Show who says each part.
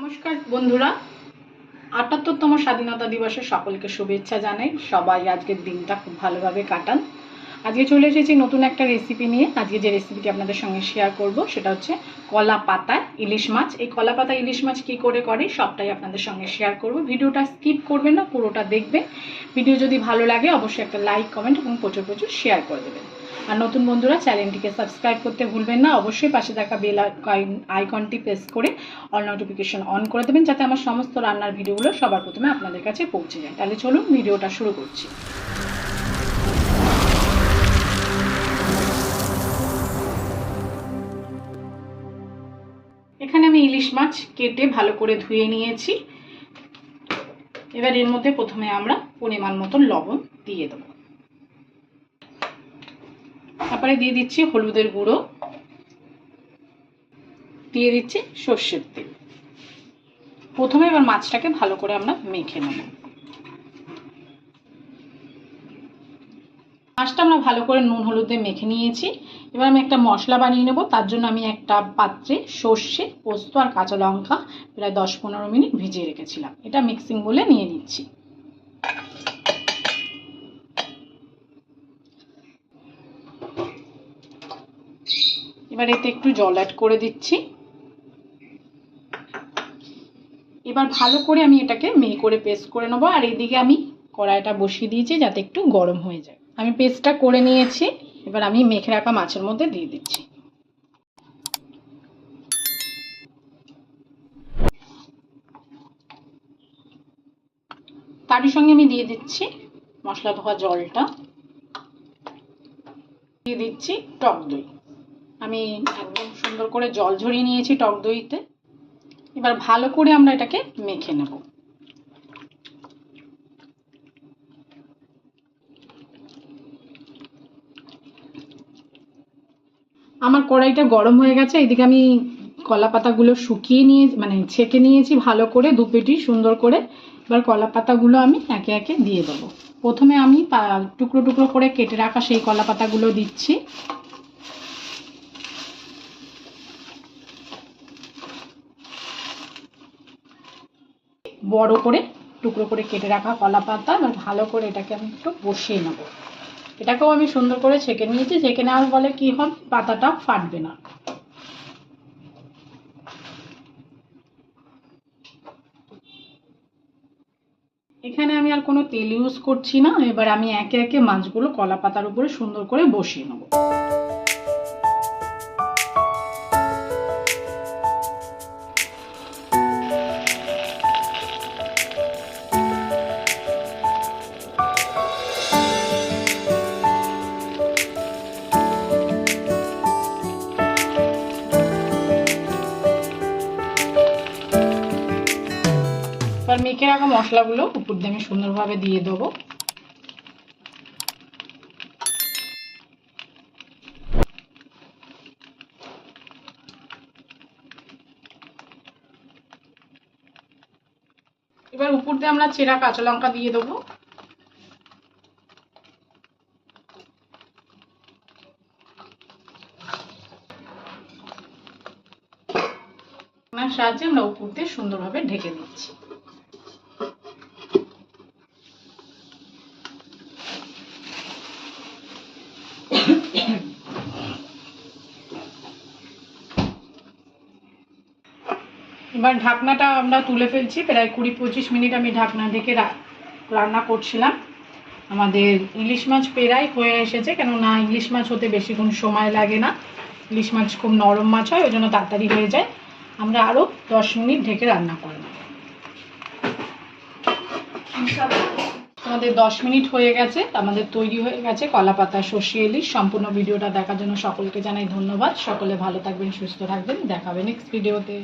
Speaker 1: নমস্কার বন্ধুরা। আটাত্তরতম স্বাধীনতা দিবসে সকলকে শুভেচ্ছা জানাই। সবাই আজকের দিনটা খুব ভালোভাবে কাটান। আজকে চলে এসেছি নতুন একটা রেসিপি নিয়ে। আজকে যে রেসিপিটি আপনাদের সঙ্গে শেয়ার করব, সেটা হচ্ছে কলা পাতা, ইলিশ মাছ। এই কলা পাতা, ইলিশ মাছ কী করে করে, সবটাই আপনাদের সঙ্গে শেয়ার করব। ভিডিওটা স্কিপ করবেন না, পুরোটা দেখবেন। ভিডিও যদি ভালো লাগে, অবশ্যই একটা লাইক কমেন্ট এবং প্রচুর প্রচুর শেয়ার করে দেবেন। আর নতুন বন্ধুরা, চ্যানেলটিকে সাবস্ক্রাইব করতে ভুলবেন না। অবশ্যই পাশে থাকা বেল আইকনটি প্রেস করে অল নোটিফিকেশন অন করে দেবেন, যাতে আমার সমস্ত রান্নার ভিডিওগুলো সবার প্রথমে আপনাদের কাছে পৌঁছে যায়। তাহলে চলুন ভিডিওটা শুরু করছি। এখানে আমি ইলিশ মাছ কেটে ভালো করে ধুয়ে নিয়েছি। এবার এর মধ্যে প্রথমে আমরা পরিমাণ মতো লবণ দিয়ে দেব। তারপরে দিয়ে দিচ্ছি হলুদের গুঁড়ো। দিয়ে দিচ্ছি সর্ষের তেল। প্রথমে এবার মাছটাকে ভালো করে আমরা মেখে নেব। মাছটা আমরা ভালো করে নুন, হলুদে মেখে নিয়েছি। এবার আমি একটা মশলা বানিয়ে নেব। তার জন্য আমি একটা পাত্রে সর্ষে, পোস্ত আর কাঁচা লঙ্কা প্রায় দশ পনেরো মিনিট ভিজিয়ে রেখেছিলাম। এটা মিক্সিং বলে নিয়ে নিচ্ছি। এবার এতে একটু জল অ্যাড করে দিচ্ছি। এবার ভালো করে আমি এটাকে মিহি করে পেস্ট করে নেব। আর এদিকে আমি কড়াইটা বসিয়ে দিয়েছি যাতে একটু গরম হয়ে যায়। আমি পেস্টটা করে নিয়েছি, এবার আমি মেখে রাখা মাছের মধ্যে দিয়ে দিচ্ছি। তারই সঙ্গে আমি দিয়ে দিচ্ছি মশলা ধোয়া জলটা। দিয়ে দিচ্ছি টক দই। আমি একদম সুন্দর করে জল ঝরিয়ে নিয়েছি টক দইতে। এবার ভালো করে আমরা এটাকে মেখে নেব। আমার কড়াইটা গরম হয়ে গেছে, এদিকে আমি কলা পাতাগুলো শুকিয়ে নিয়ে মানে ছেঁকে নিয়েছি ভালো করে, দু পেটি সুন্দর করে। এবার কলা পাতাগুলো আমি একে একে দিয়ে দেবো। প্রথমে আমি টুকরো টুকরো করে কেটে রাখা সেই কলা পাতাগুলো দিচ্ছি। বড় করে টুকরো করে কেটে রাখা কলা পাতা এবার ভালো করে এটাকে আমি একটু বসিয়ে নেব। এটাকেও আমি সুন্দর করে ছেঁকে নিয়েছি, ছেঁকে নেওয়ার ফলে কি হবে পাতাটা ফাটবে না। এখানে আমি আর কোনো তেল ইউজ করছি না। এবার আমি একে একে মাছগুলো কলা পাতার উপরে সুন্দর করে বসিয়ে নেব। মেখে রাখা মশলাগুলো উপর দিয়ে আমি সুন্দরভাবে দিয়ে দেবো। এবার উপর দিয়ে আমরা চেরা কাঁচা লঙ্কা দিয়ে দেবো। সাহায্যে আমরা উপর দিয়ে সুন্দরভাবে ঢেকে দিচ্ছি। এবার ঢাকনাটা আমরা তুলে ফেলছি। প্রায় কুড়ি পঁচিশ মিনিট আমি ঢাকনা ঢেকে রান্না করছিলাম। আমাদের ইলিশ মাছ পেরাই হয়ে এসেছে, কেননা ইলিশ মাছ হতে বেশিক্ষণ সময় লাগে না। ইলিশ মাছ খুব নরম মাছ হয়, ওই জন্য তাড়াতাড়ি হয়ে যায়। আমরা আরও দশ মিনিট ঢেকে রান্না করব আমাদের দশ মিনিট হয়ে গেছে, আমাদের তৈরি হয়ে গেছে কলা পাতা সর্ষে, ইলিশ। সম্পূর্ণ ভিডিওটা দেখার জন্য সকলকে জানাই ধন্যবাদ। সকলে ভালো থাকবেন, সুস্থ থাকবেন। দেখাবে নেক্সট ভিডিওতে